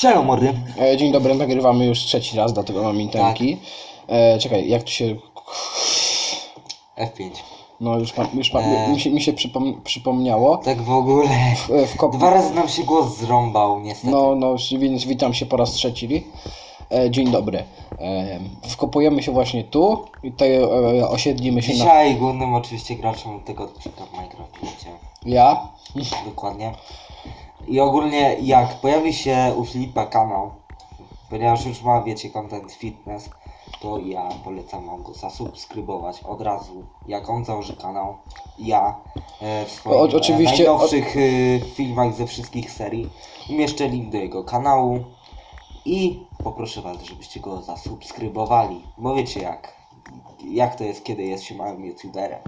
Siema mordy. E, Dzień dobry, nagrywamy już trzeci raz, dlatego mam intenki. E, czekaj, jak tu się. F5. No już, ma, już ma, E. mi się, mi się przypom, przypomniało. Tak w ogóle. W, w kop... Dwa razy nam się głos zrąbał, niestety. No, no, więc witam się po raz trzeci. E, dzień dobry. E, wkopujemy się właśnie tu i tutaj e, osiedlimy się na. Dzisiaj głównym oczywiście graczem tego odcinka w Minecraft. Ja. Dokładnie. I ogólnie jak pojawi się u Filipa kanał, ponieważ już ma, wiecie, content fitness, to ja polecam wam go zasubskrybować od razu. Jak on założy kanał, ja e, w swoich O- oczywiście- e, najnowszych e, filmach ze wszystkich serii umieszczę link do jego kanału i poproszę was, żebyście go zasubskrybowali, bo wiecie jak, jak to jest, kiedy jest się małym youtuberem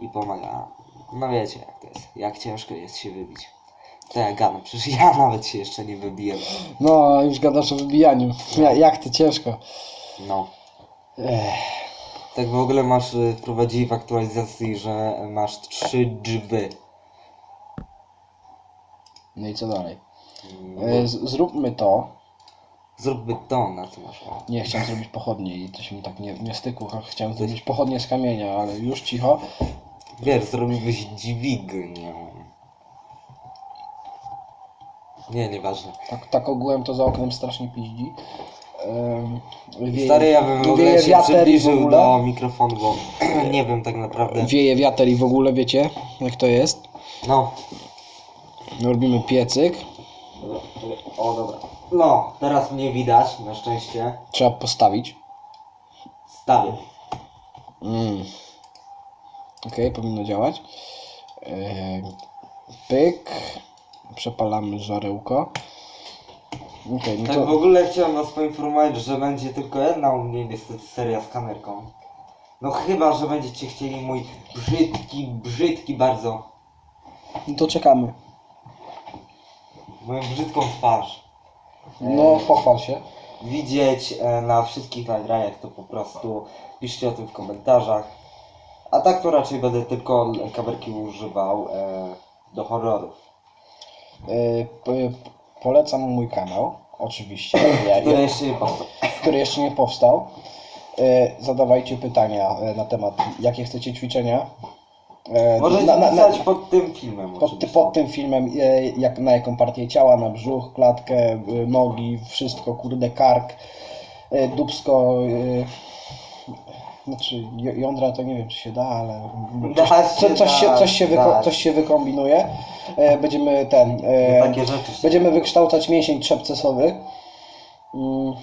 i pomaga. No wiecie jak to jest, jak ciężko jest się wybić. To ja gadam, przecież ja nawet się jeszcze nie wybiłem. No, już gadasz o wybijaniu. Ja, jak to ciężko. No. Ech. Tak w ogóle masz, y, wprowadzili w aktualizacji, że masz trzy drzwy. No i co dalej? No, E, z, zróbmy to. Zróbmy to, na co masz. Nie, chciałem zrobić pochodnie i to się mi tak nie, nie stykło. Chciałem zrobić pochodnie z kamienia, ale już cicho. Wiesz, zrobiłbyś dźwignię. Nie, nieważne. Tak, tak ogółem to za oknem strasznie piździ. Wieje, Stary, ja bym w ogóle wieje się wiater i w przybliżył ogóle. do mikrofonu, bo nie wiem tak naprawdę. Wieje wiater i w ogóle wiecie, jak to jest. No. Robimy piecyk. O, dobra. No, teraz mnie widać, na szczęście. Trzeba postawić. Stawię. Mm. Okej, powinno działać. Em, pyk. Przepalamy żarełko. Okej, no Tak to... w ogóle chciałem was poinformować, że będzie tylko jedna u mnie niestety seria z kamerką. No chyba, że będziecie chcieli mój brzydki, brzydki bardzo, no to czekamy. moją brzydką twarz No, pochwal się. widzieć e, na wszystkich nagraniach, to po prostu piszcie o tym w komentarzach. A tak to raczej będę tylko kamerki używał e, do horrorów. E, po, polecam mój kanał, oczywiście, ja, Które ja, jeszcze nie powstał. który jeszcze nie powstał. E, zadawajcie pytania e, na temat, jakie chcecie ćwiczenia. Możecie na, na, na, pod tym filmem pod, pod tym filmem, jak, na jaką partię ciała, na brzuch, klatkę, nogi, wszystko, kurde, kark, dubsko. Znaczy, jądra to nie wiem, czy się da, ale Da coś, się, co, coś, się, da, coś, się da. coś się wykombinuje. E, będziemy ten. E, No, takie rzeczy się Będziemy wykształcać mięsień trzepcesowy. Mm.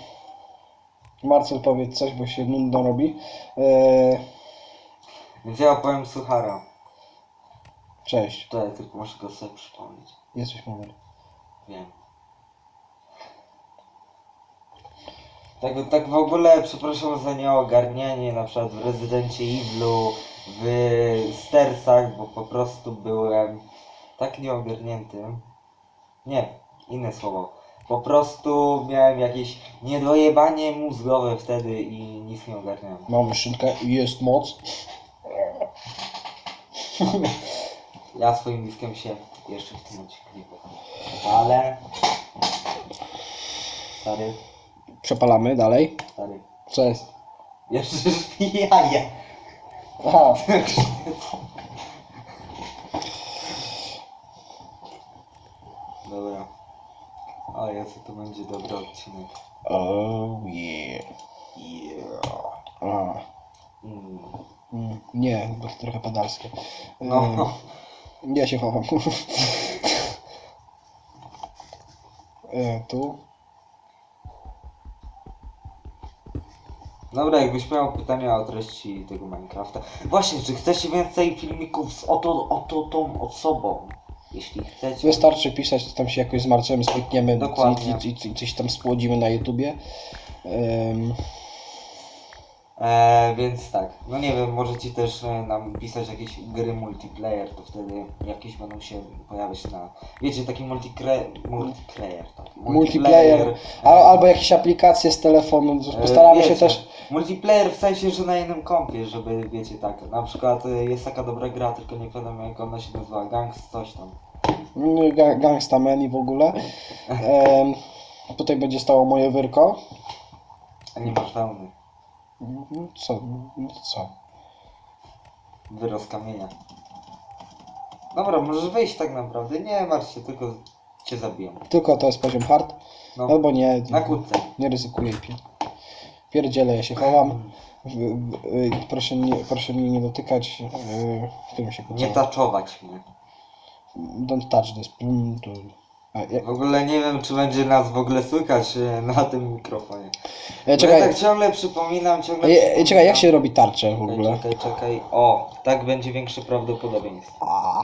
Marcel powiedz coś, bo się nudno robi. E, Więc ja opowiem suchara. cześć, To ja tylko muszę go sobie przypomnieć. jesteś numer. Wiem. Tak, tak w ogóle przepraszam za nieogarnianie na przykład w Rezydencie Evilu, w Stersach, bo po prostu byłem tak nieogarnięty. Nie, inne słowo. Po prostu miałem jakieś niedojebanie mózgowe wtedy i nic nie ogarniałem. Mamy szynkę, jest moc. Ja swoim bliskiem się jeszcze w tym odcinku nie pytam. Ale... Stary, Przepalamy dalej. stary. Co jest? Jeszcze jaja. Aha, Dobra. O Jezu, to będzie dobry odcinek. oh yeah. Yeah. Aha. Mm. Mm, nie, bo to trochę pedalskie. No. Mm, Ja się chowam. e, tu. Dobra, jakbyś miał pytania o treści tego Minecrafta. Właśnie, czy chcecie więcej filmików z oto, oto tą osobą? Jeśli chcecie. Wystarczy pisać, to tam się jakoś z Marcelem spykniemy Dokładnie. i, i, i coś tam spłodzimy na YouTubie. Em, E, więc tak, no nie wiem, możecie też e, nam pisać jakieś gry multiplayer, to wtedy jakieś będą się pojawiać na, wiecie, taki multicre, multiplayer, tak, multiplayer, e, al, albo jakieś aplikacje z telefonu. e, Postaramy się wiecie, też. Multiplayer w sensie, że na jednym kompie, żeby, wiecie, tak, na przykład e, jest taka dobra gra, tylko nie pamiętam jak ona się nazywa, Gangs coś tam. No, ga- Gangsta Man i w ogóle. Em, tutaj będzie stało moje wyrko. A nie masz wełny. No Co? No co? Wyrost kamienia. Dobra, możesz wyjść tak naprawdę. Nie martw się, tylko cię zabiją. Tylko to jest poziom hard. No, Albo nie. na kłódce. Nie ryzykuję i pier... pierdzielę, ja się chowam. W, w, y, proszę, nie, proszę mnie nie dotykać. Yy, którym się Nie kłócę. taczować mnie. Don't touch this. Mm, to... Ja, W ogóle nie wiem, czy będzie nas w ogóle słychać e, na tym mikrofonie. e, Ja czekaj, tak ciągle przypominam, ciągle e, e, przypominam. czekaj, jak się robi tarczę w Czekaj, ogóle? Czekaj, czekaj. O, tak będzie większe prawdopodobieństwo. A,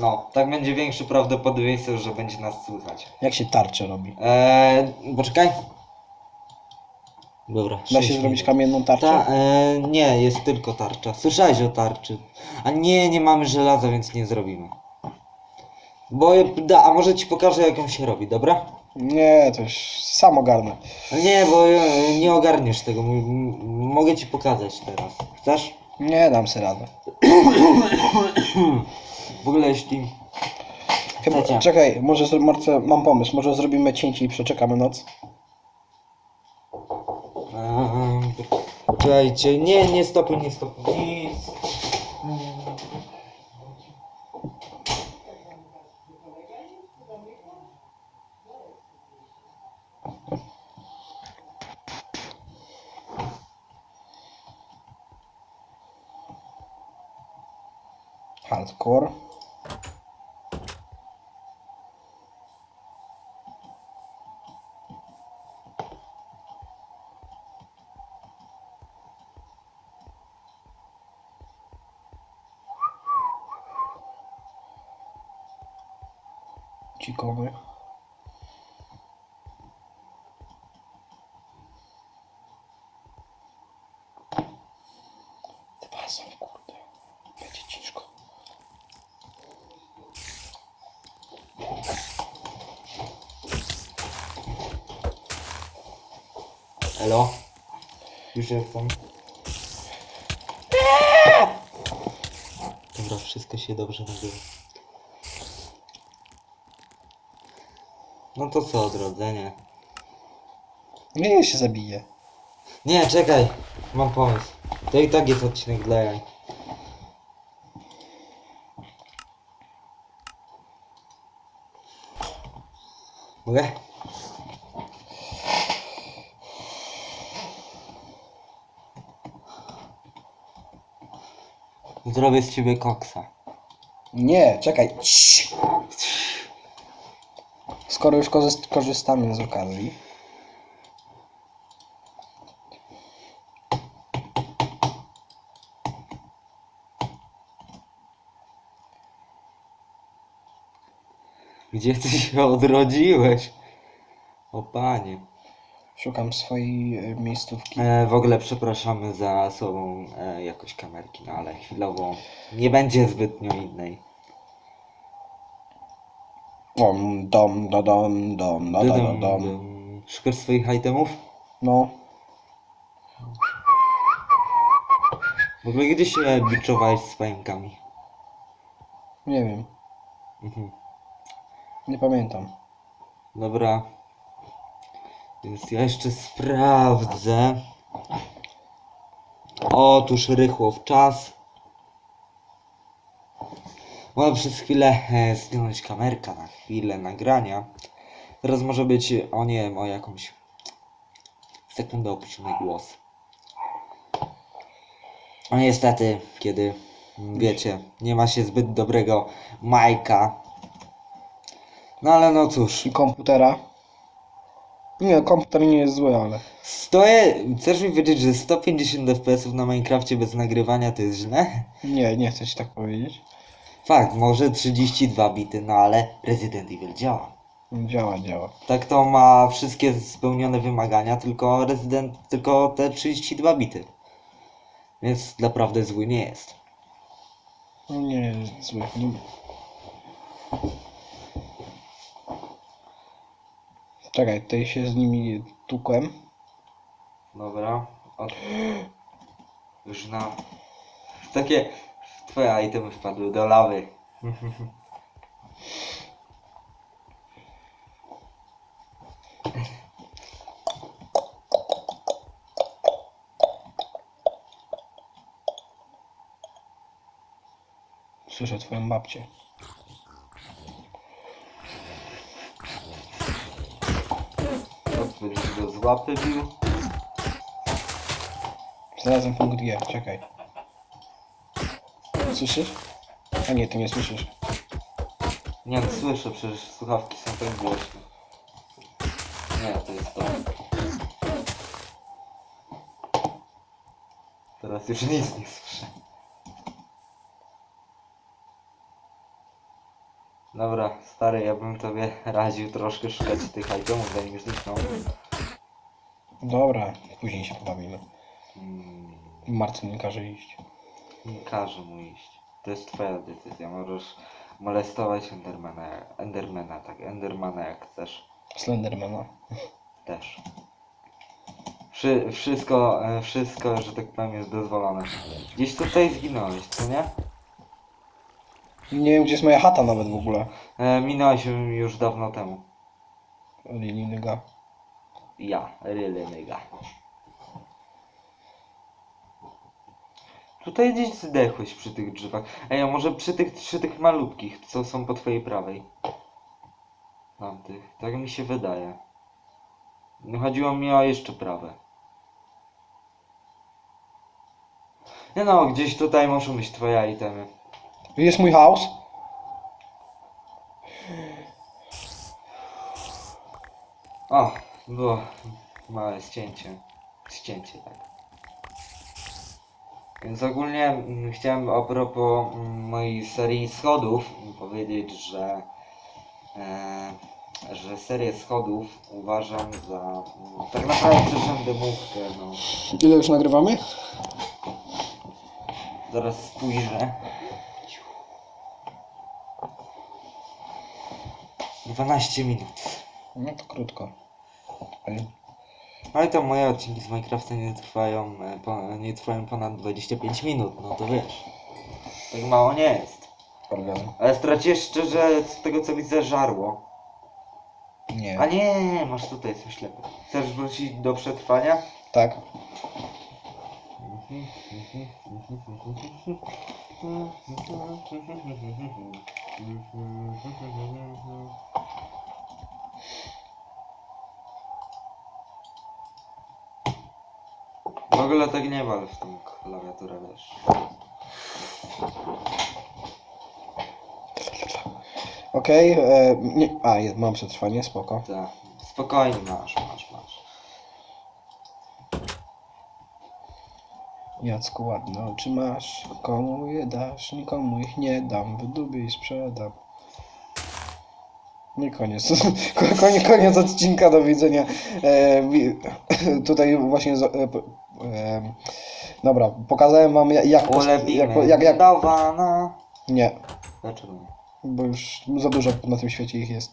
No, tak będzie większe prawdopodobieństwo, że będzie nas słychać. jak się tarczę robi? Eee, poczekaj. Dobra. Da się zrobić kamienną tarczę? Ta, e, nie, jest tylko tarcza. Słyszałeś o tarczy. A nie, nie mamy żelaza, więc nie zrobimy. Bo, da, a może ci pokażę jak ją się robi, dobra? Nie, to już sam ogarnę. A Nie, bo e, nie ogarniesz tego. M- m- mogę ci pokazać teraz. Chcesz? Nie dam sobie radę. W ogóle jeśli... Chyba, Chcecie. czekaj, może zro- Marce, mam pomysł, może zrobimy cięcie i przeczekamy noc? Eee, Poczekajcie, nie, nie stopuj, nie stopuj, nic. Hardcore. Cikowy. Dwa są, kurde. Będzie ciężko. Elo? Już jestem. Dobra, wszystko się dobrze nagrywa. No to co, odrodzenie? Nie, ja się zabiję. Nie, czekaj, mam pomysł. To i tak jest odcinek dla jaj. Mogę? Zrobię z ciebie koksa. Nie, czekaj. Skoro już korzyst- korzystamy z okazji. Gdzie ty się odrodziłeś? O panie. Szukam swojej e, miejscówki. E, w ogóle przepraszamy za słabą e, jakość kamerki, no ale chwilowo nie będzie zbytnio innej. Dom, dom, do, dom, dom, dom. Szukasz swoich itemów? No, W ogóle gdzie się biczowałeś z pająkami? nie wiem. Mhm. Nie pamiętam. Dobra. Więc ja jeszcze sprawdzę. Otóż rychło w czas. Mogę przez chwilę e, zdjąć kamerka na chwilę nagrania. Teraz może być o nie wiem, o jakąś sekundę opuszczony głos. No niestety, kiedy wiecie, nie ma się zbyt dobrego Majka. No ale no cóż. I komputera. Nie, komputer nie jest zły, ale. Stoję, chcesz mi powiedzieć, że 150 fps na Minecrafcie bez nagrywania to jest źle? Nie, nie chcę ci tak powiedzieć. Fakt, może 32 bity, no ale Resident Evil działa. Działa, działa. Tak to ma wszystkie spełnione wymagania, tylko Resident, tylko te 32 bity. Więc naprawdę zły nie jest. No nie zły. Czekaj, tutaj się z nimi tukłem. Dobra. Od... Już na... Takie... Twoje itemy wpadły do lawy. Słyszę twoją babcię. Kot będzie go z łapy bił. Znalazłem punkt G, czekaj. Słyszysz? A nie, ty nie słyszysz. Nie no, słyszę, przecież słuchawki są tak głośne. Nie, to jest to. Teraz już nic nie słyszę. Dobra, stary, ja bym tobie radził troszkę szukać tych itemów, zanim już znikną. Dobra, później się pobawimy. Mm, Marcin nie każe iść. Nie każe mu iść. To jest twoja decyzja. Możesz molestować Endermana, Endermana, tak, Endermana jak chcesz. Slendermana. Też. Wszy, wszystko, e, wszystko, że tak powiem, jest dozwolone. Gdzieś tutaj zginąłeś, co nie? Nie wiem, gdzie jest moja chata nawet w ogóle. E, minąłeś ją już dawno temu. Linnyga. Ja, really Tutaj gdzieś zdechłeś przy tych drzewach. Ej, a może przy tych, przy tych malutkich, co są po twojej prawej? Tamtych. Tak mi się wydaje. No chodziło mi o jeszcze prawe. Nie no, gdzieś tutaj muszą być twoje itemy. Jest mój house. O, było małe ścięcie. Ścięcie, tak. Więc ogólnie mm, chciałem a propos mm, mojej serii schodów powiedzieć, że e, że serię schodów uważam za mm, tak naprawdę rzędymówkę, no. Ile już nagrywamy? Zaraz spojrzę. 12 minut. No to krótko. No i to moje odcinki z Minecrafta nie trwają, e, nie trwają ponad 25 minut, no to wiesz. Tak mało nie jest. Orgazm. Ale straciłeś szczerze z tego co widzę żarło. Nie. A nie, masz tutaj coś ślepy. Chcesz wrócić do przetrwania? Tak. ogóle tak nie wal w tą klawiaturę, wiesz. Okej. e, nie. A, jest, mam przetrwanie, spoko. Tak. Spokojnie masz, masz, masz. Jacku, ładne oczy masz. Komu je dasz? Nikomu ich nie dam. Wydubię i sprzedam. Nie koniec. Ko- Koniec, koniec odcinka, do widzenia. E, wi- tutaj właśnie. E, p- dobra, pokazałem wam jak. Jak, jak, jak, jak. Nie, Dlaczego nie? bo już za dużo na tym świecie ich jest.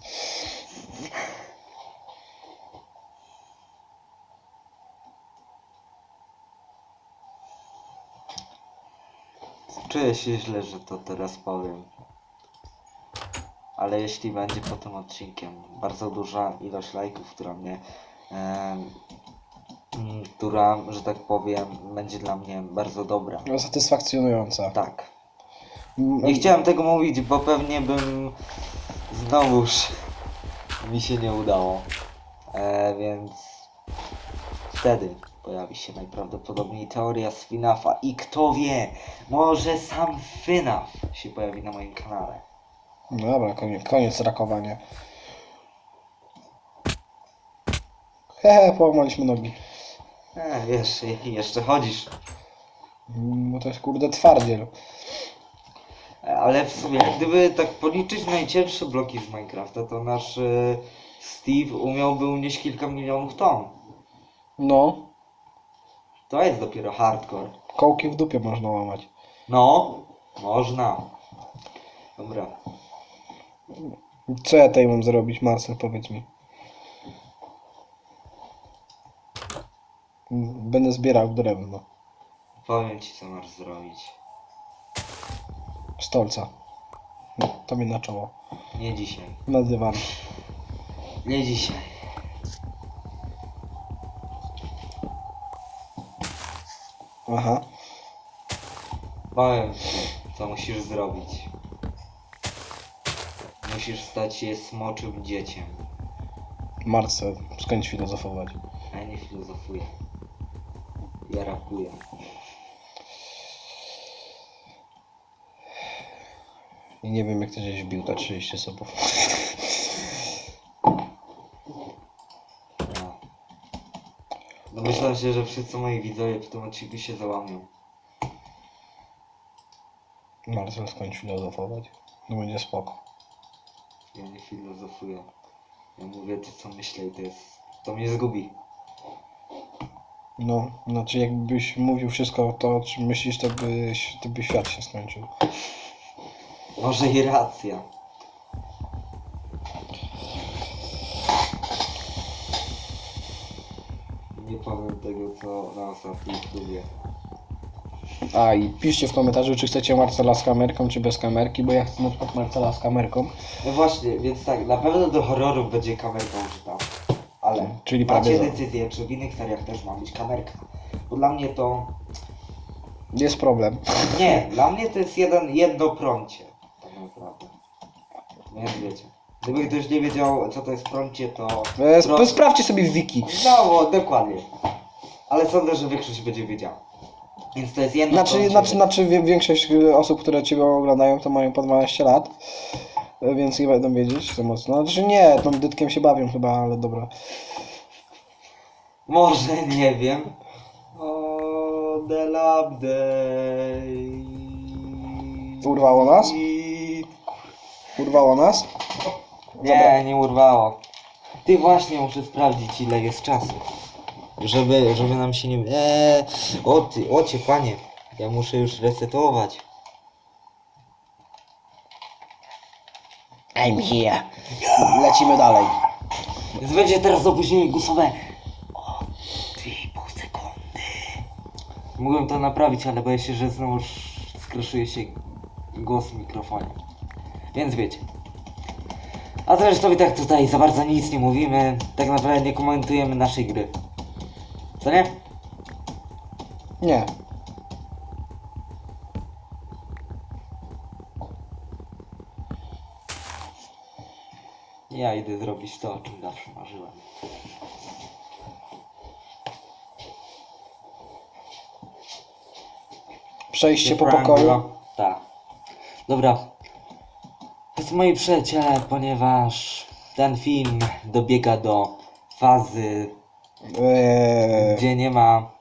Czuję się źle, że to teraz powiem. Ale jeśli będzie po tym odcinkiem bardzo duża ilość lajków, która mnie, em, która, że tak powiem, będzie dla mnie bardzo dobra. No, satysfakcjonująca. Tak. Mm, Nie chciałem tego mówić, bo pewnie bym znowuż mi się nie udało. E, więc wtedy pojawi się najprawdopodobniej teoria z FNAFa i kto wie, może sam FNAF się pojawi na moim kanale. No dobra, koniec, koniec rakowania. Hehe, połamaliśmy nogi. E, wiesz, je- jeszcze chodzisz. Bo to jest kurde twardziel. E, Ale w sumie, gdyby tak policzyć najcięższe bloki z Minecrafta, to nasz e, Steve umiałby unieść kilka milionów ton. No, To jest dopiero hardcore. kołki w dupie można łamać. No, można. Dobra. Co ja tutaj mam zrobić, Marcel, powiedz mi. Będę zbierał drewno. Powiem ci co masz zrobić. Stolca. No, tobie na czoło. Nie dzisiaj. Na dywan. Nie dzisiaj. Aha. Powiem ci, co musisz zrobić. Musisz stać się smoczym dzieciem. Marcel, skończ filozofować. A ja nie filozofuję. Ja rapuję. I nie wiem jak ty żeś wbił te 30 subów. No. Domyślam się, że wszyscy moi widzowie w tym odcinku się załamią. Marcel, skończ filozofować. No będzie spoko. Ja nie filozofuję. Ja mówię to, co myślę i to jest... To mnie zgubi. No, znaczy jakbyś mówił wszystko to, o czym myślisz, to byś, to by świat się skończył. Może i racja. Nie powiem tego, co na ostatnim klubie. A i piszcie w komentarzu, czy chcecie Marcela z kamerką, czy bez kamerki, bo ja chcę na przykład Marcela z kamerką. No właśnie, więc tak, na pewno do horrorów będzie kamerka użyta. Czyli macie prawie za. decyzję, czy w innych seriach też ma być kamerka. Bo dla mnie to... Jest problem. Nie, dla mnie to jest jeden, jedno prącie. Tak naprawdę. Więc wiecie. Gdyby ktoś nie wiedział, co to jest prącie, to... E, Pro- sp- sprawdźcie sobie w wiki. No, dokładnie. Ale sądzę, że większość będzie wiedziała. Więc to jest jedno Znaczy, prącie. znaczy, znaczy wie- większość y, osób, które Ciebie oglądają, to mają po 12 lat. E, Więc nie będą wiedzieć co mocno. Znaczy nie, tą dytkiem się bawią chyba, ale dobra. Może, nie wiem. O, the love day. Urwało nas? Urwało nas? Nie, nie urwało. Ty właśnie muszę sprawdzić ile jest czasu. Żeby, żeby nam się nie... Eee, o ty, o cię panie. Ja muszę już resetować. I'm here. Lecimy dalej. Więc będzie teraz opóźnienie głosowe. Mógłbym to naprawić, ale boję się, że znowu skraszuje się głos w mikrofonie. Więc wiecie. A zresztą i tak tutaj za bardzo nic nie mówimy. Tak naprawdę nie komentujemy naszej gry. Co nie? Nie. Ja idę zrobić to, o czym zawsze marzyłem. Przejście po pokoju. Tak. Dobra. To są moi przyjaciele, ponieważ ten film dobiega do fazy, Eee, gdzie nie ma,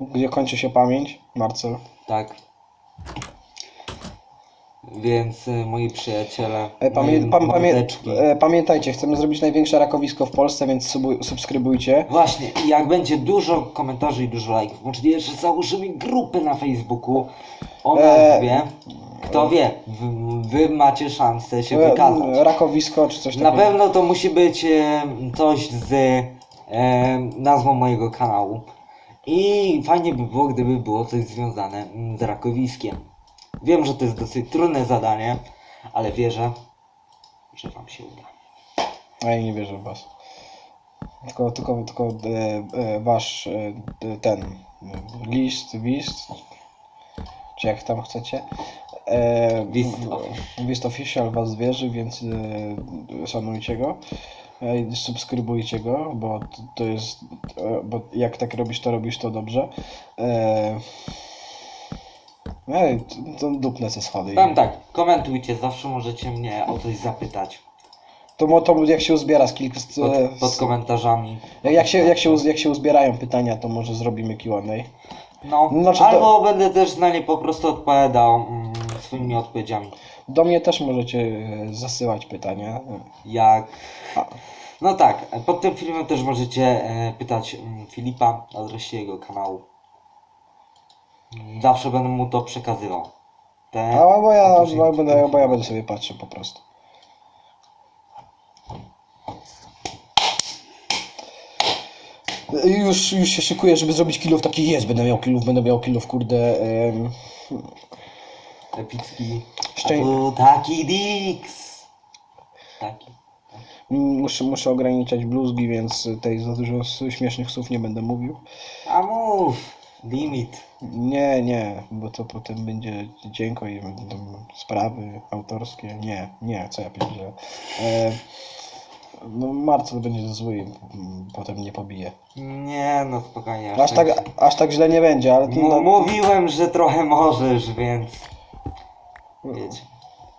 gdzie kończy się pamięć? Marcel. tak. Więc y, moi przyjaciele, E, pamię, pam, pamię, mordeczki. e, pamiętajcie, chcemy zrobić największe rakowisko w Polsce, więc subu, subskrybujcie. Właśnie, i jak będzie dużo komentarzy i dużo lajków, możliwe, że założymy grupę na Facebooku o E, nazwie, kto wie, wy, wy macie szansę się E, wykazać. Rakowisko czy coś Na takiego. pewno to musi być e, coś z e, nazwą mojego kanału. I fajnie by było, gdyby było coś związane mm, z rakowiskiem. Wiem, że to jest dosyć trudne zadanie, ale wierzę, że wam się uda. A ja nie wierzę w was. Tylko, tylko, tylko e, e, wasz e, ten list, list, czy jak tam chcecie. E, List w- official. Was wierzy, więc e, szanujcie go. E, subskrybujcie go, bo to, jest, e, bo jak tak robisz, to robisz to dobrze. E, Ej, to, schody. Powiem tak, komentujcie, zawsze możecie mnie o coś zapytać To, mo- to jak się uzbiera z kilku... z- pod, z- pod komentarzami. Jak, jak, się, jak, się, uz- jak się uzbierają pytania, to może zrobimy Q&A. No, Znaczy to- albo będę też na nie po prostu odpowiadał mm, swoimi odpowiedziami. Do mnie też możecie e, zasyłać pytania. Jak A, No tak, pod tym filmem też możecie e, pytać mm, Filipa na adresie jego kanału. Zawsze będę mu to przekazywał. Te a bo, ja, bo, ja będę sobie patrzył po prostu. Już, już się szykuję, żeby zrobić kilów taki jest. Będę miał kilów, będę miał kilów, kurde. em, epicki. Szczę- taki Dix. Taki. Muszę, muszę ograniczać bluzgi, więc tutaj za dużo s- śmiesznych słów nie będę mówił. A mów. Limit. Nie, nie, bo to potem będzie dzięko i będą sprawy autorskie. Nie, nie, co ja pierdzielę. E, no Marcel będzie zły i potem mnie pobije. Nie no spokojnie. Aż tak, aż tak źle nie będzie, ale M- no, mówiłem, że trochę możesz, więc wiecie.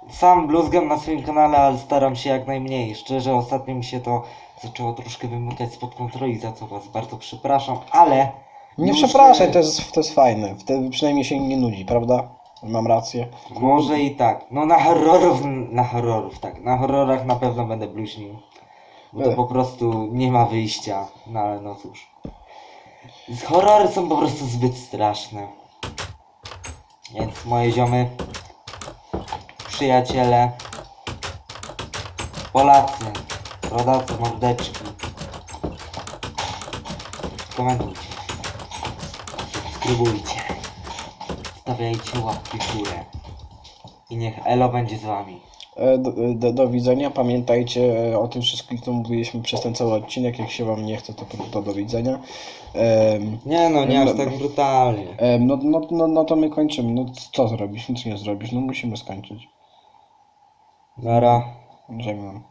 Sam bluzgam na swoim kanale, ale staram się jak najmniej. Szczerze, ostatnio mi się to zaczęło troszkę wymykać spod kontroli, za co was bardzo przepraszam, ale... nie przepraszaj, to jest, to jest fajne. Wtedy przynajmniej się nie nudzi, prawda? Mam rację. Może i tak. No na horrorów, na horrorów, tak. Na horrorach na pewno będę bluźnił. Bo to E. po prostu nie ma wyjścia. No ale no cóż. Z horrory są po prostu zbyt straszne. Więc moje ziomy, przyjaciele, Polacy, rodacy, mordeczki. Komentujcie. Subskrybujcie. Stawiajcie łapki w górę. I niech Elo będzie z wami. E, Do, do, do widzenia. Pamiętajcie e, o tym wszystkim, co mówiliśmy przez ten cały odcinek. Jak się Wam nie chce, to, to do widzenia. Em, Nie no, nie aż tak brutalnie. em, no, no, no, no to my kończymy. No co zrobić? Nic nie zrobisz. No musimy skończyć. Nara. Żegnam.